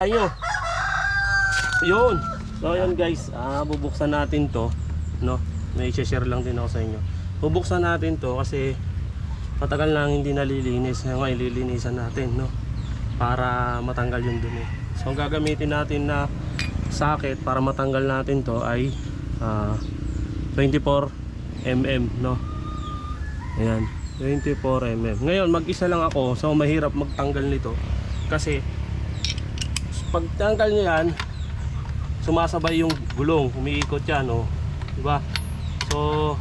Ayo. Yun. So yun guys, ah bubuksan natin to, no. May share lang din ako sa inyo. Bubuksan natin to kasi matagal nang hindi nalilinis. Ngayon ililinisan natin, no. Para matanggal yung dumi. So ang gagamitin natin na socket para matanggal natin to ay ah 24 mm, no. Ayan, 24 mm. Ngayon mag-isa lang ako, so mahirap magtanggal nito kasi pag tanggal nyo yan sumasabay yung gulong umiikot yan oh. di ba so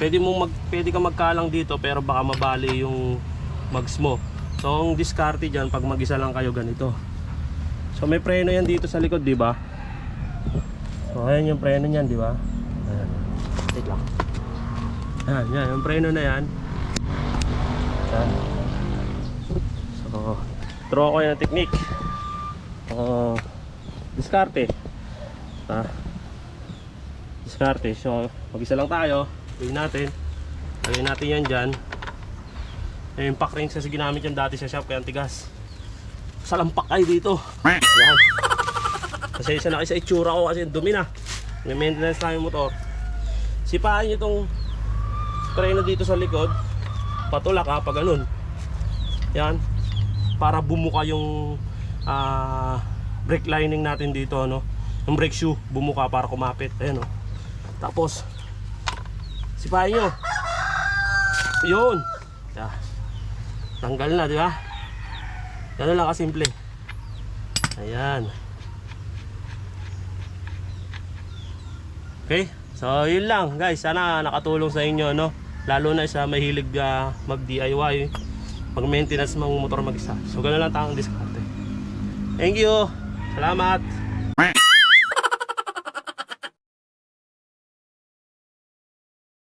pwede mo mag pwede ka magkalang dito pero baka mabali yung mags mo. So ang diskarte dyan pag mag-isa lang kayo ganito. So may preno yan dito sa likod di ba so ayan yung preno niyan di ba ayan. Wait lang. Ayan yan yung preno na yan. Ayan. So throw ko yung technique uh, diskarte. Ah diskarte. So mag isa lang tayo. Gawin natin. Lagyan natin yan dyan. Yung impact rings kasi ginamit yan dati sa shop kaya tigas. Salampak kayo dito. Yan kasi isa na kayo sa itsura ko kasi dumi na. May maintenance tayo yung motor. Sipain nyo itong preno dito sa likod. Patulak ha pag ganun. Yan para bumuka yung ah brake lining natin dito no yung brake shoe bumuka para kumapit. Ayan oh. Tapos sipahin nyo yun. Yeah. tanggal na di ba? Ganun lang kasimple. Ayan. Okay? So yun lang. Guys sana nakatulong sa inyo no? Lalo na sa mahilig ah, mag DIY pag maintenance ng motor mag isa so ganun lang tayong diskarte thank you. Salamat